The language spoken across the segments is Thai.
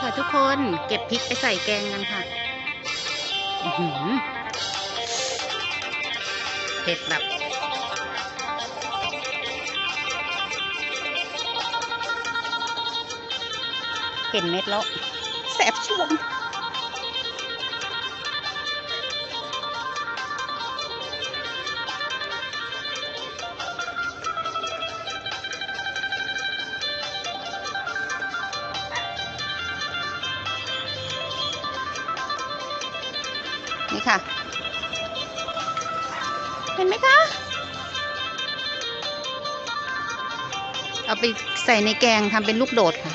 ค่ะทุกคน เก็บพริกไปใส่แกงกันค่ะเผ็ดแบบเห็นเม็ดแล้ว แสบช่วง นี่ค่ะ เห็นไหมคะ เอาไปใส่ในแกงทำเป็นลูกโดดค่ะ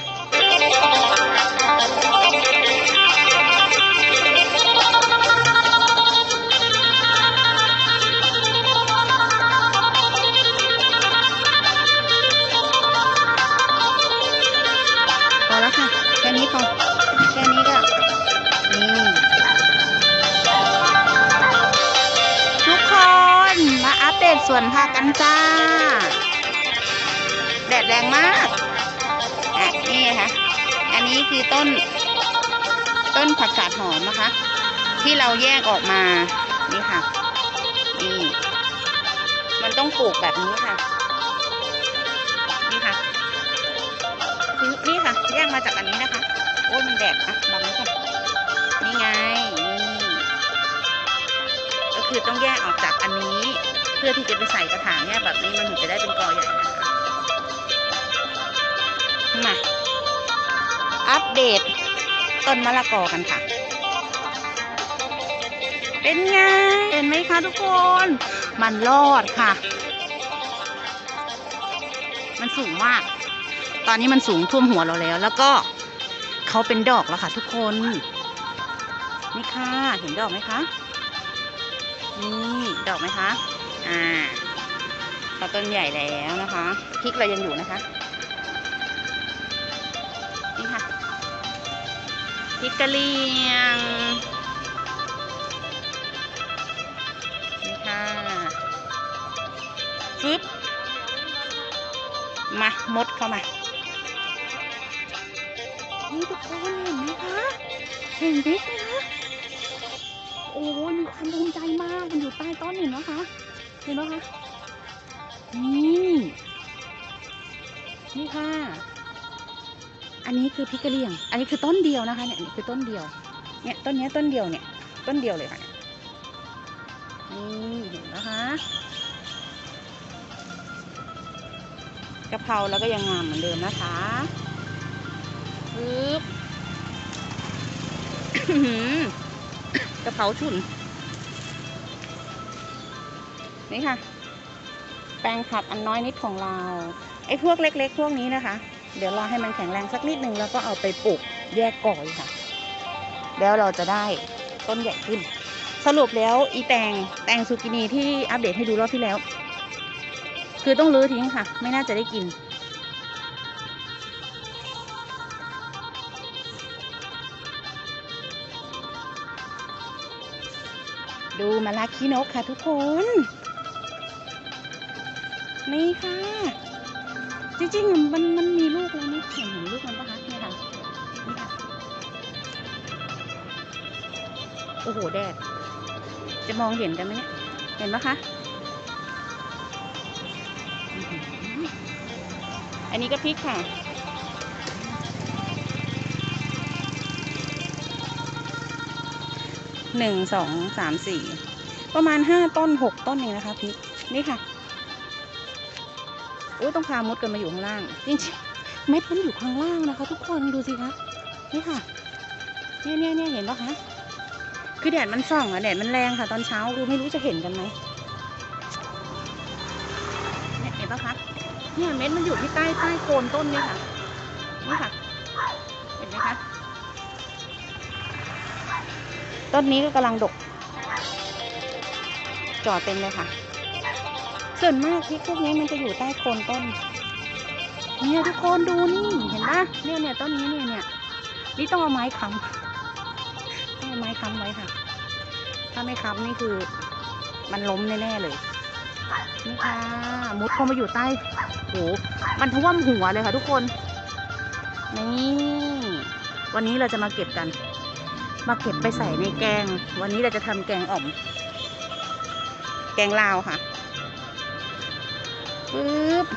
พอแล้วค่ะ แค่นี้พอ สวนผักกันจ้า แดดแรงมากอะนี่นะคะอันนี้คือต้น ต้นผักกาดหอมนะคะ ที่เราแยกออกมา นี่ค่ะ นี่ มันต้องปลูกแบบนี้ค่ะ นี่ค่ะคือนี่ค่ะ แยกมาจากอันนี้นะคะ โอ้ยมันแดดอะบังไว้ก่อนนี่ไง คือต้องแยกออกจากอันนี้ เพื่อที่จะไปใส่กระถางเนี่ยแบบนี้มันถึงจะได้เป็นกอใหญ่นะคะมาอัปเดตต้นมะละกอกันค่ะ เป็นไงเห็นไหมคะทุกคน มันรอดค่ะ มันสูงมาก ตอนนี้มันสูงท่วมหัวเราแล้ว แล้วก็เขาเป็นดอกแล้วค่ะทุกคน นี่ค่ะ เห็นดอกไหมคะ นี่ดอกไหมคะ อ่าเขาต้นใหญ่แล้วนะคะพริกเรายังอยู่นะคะ นี่ค่ะพริกกะเหรี่ยงนี่ค่ะฟึบมามดเข้ามา นี่ทุกคนเห็นไหมคะ เห็นไหมคะ โอ้ยมีความภูมิใจมากมันอยู่ใต้ต้นเห็นไหมคะเห็นไหมคะนี่นี่ค่ะ อันนี้คือพริกกะเหรี่ยง อันนี้คือต้นเดียวนะคะ เนี่ยคือต้นเดียว เนี่ยต้นเนี้ยต้นเดียวเนี่ย ต้นเดียวเลยค่ะนี่เห็นนะคะกะเพราแล้วก็ยังงามเหมือนเดิมนะคะปึ๊บอื้อหือกะเพราฉุน นี่ค่ะ แปลงผักอันน้อยนิดของเรา ไอ้พวกเล็ก ๆ พวกนี้นะคะ เดี๋ยวรอให้มันแข็งแรงสักนิดนึงแล้วก็เอาไปปลูกแยกก่อยค่ะ แล้วเราจะได้ต้นใหญ่ขึ้น สรุปแล้วอีแตงแตงซูกินีที่อัปเดตให้ดูรอบที่แล้ว คือต้องรื้อทิ้งค่ะ ไม่น่าจะได้กินดูมาลาคินกค่ะทุกคน นี่ค่ะ จริงๆมันมันมีลูกแล้วนี่เห็นเห็นลูกมันปะคะนี่ค่ะนี่ค่ะ โอ้โหแดด จะมองเห็นกันไหมเนี่ย เห็นปะคะ อันนี้ก็พริกค่ะหนึ่งสองสามสี่ประมาณห้าต้นหกต้นเองนะคะพริกนี่ค่ะ อุ้ยต้องพามดกันมาอยู่ข้างล่าง จริงๆเม็ดมันอยู่ข้างล่างนะคะ ทุกคนดูสิคะนี่ค่ะเนี่ยเนี่ยเนี่ยเห็นปะคะคือแดดมันส่องอะแดดมันแรงค่ะ ตอนเช้าคือไม่รู้จะเห็นกันไหมเนี่ยเห็นปะคะเนี่ยเม็ดมันอยู่ที่ใต้ใต้โคนต้นนี่ค่ะนี่ค่ะ เห็นไหมคะต้นนี้ก็กำลังดก จอดเต็มเลยค่ะ ส่วนมากพริกพวกนี้มันจะอยู่ใต้โคนต้น เนี่ยทุกคนดูนี่เห็นปะเนี่ยเนี่ยต้นนี้เนี่ยเนี่ยนี่ต้องเอาไม้ค้ำต้องเอาไม้ค้ำไว้ค่ะ ถ้าไม่ค้ำนี่คือ มันล้มแน่ๆเลยนี่ค่ะมุดเข้ามาอยู่ใต้โหมันท่วมหัวเลยค่ะทุกคนนี่วันนี้เราจะมาเก็บกัน มาเก็บไปใส่ในแกง วันนี้เราจะทำแกงอ่อม แกงลาวค่ะ ปึ๊บ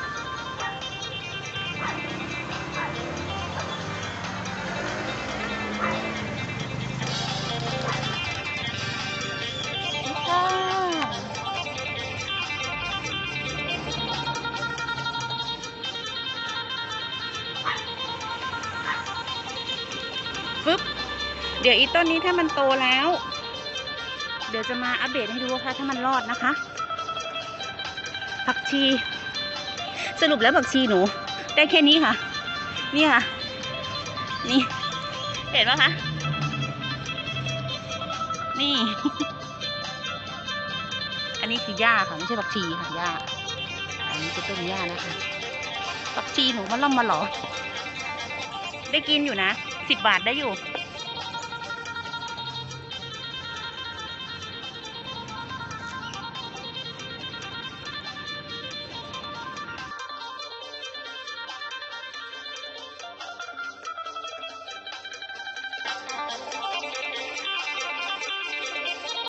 ค่ะปึ๊บ เดี๋ยวอีต้นนี้ถ้ามันโตแล้ว เดี๋ยวจะมาอัปเดตให้ดูค่ะถ้ามันรอดนะคะ ผักชี สรุปแล้วผักชีหนู ได้แค่นี้ค่ะ นี่ค่ะ นี่ เห็นปะคะ นี่ อันนี้คือหญ้าค่ะ ไม่ใช่ผักชีค่ะหญ้า อันนี้คือต้นหญ้านะคะผักชีหนูมันล่อมมาหรอ ได้กินอยู่นะสิบบาทได้อยู่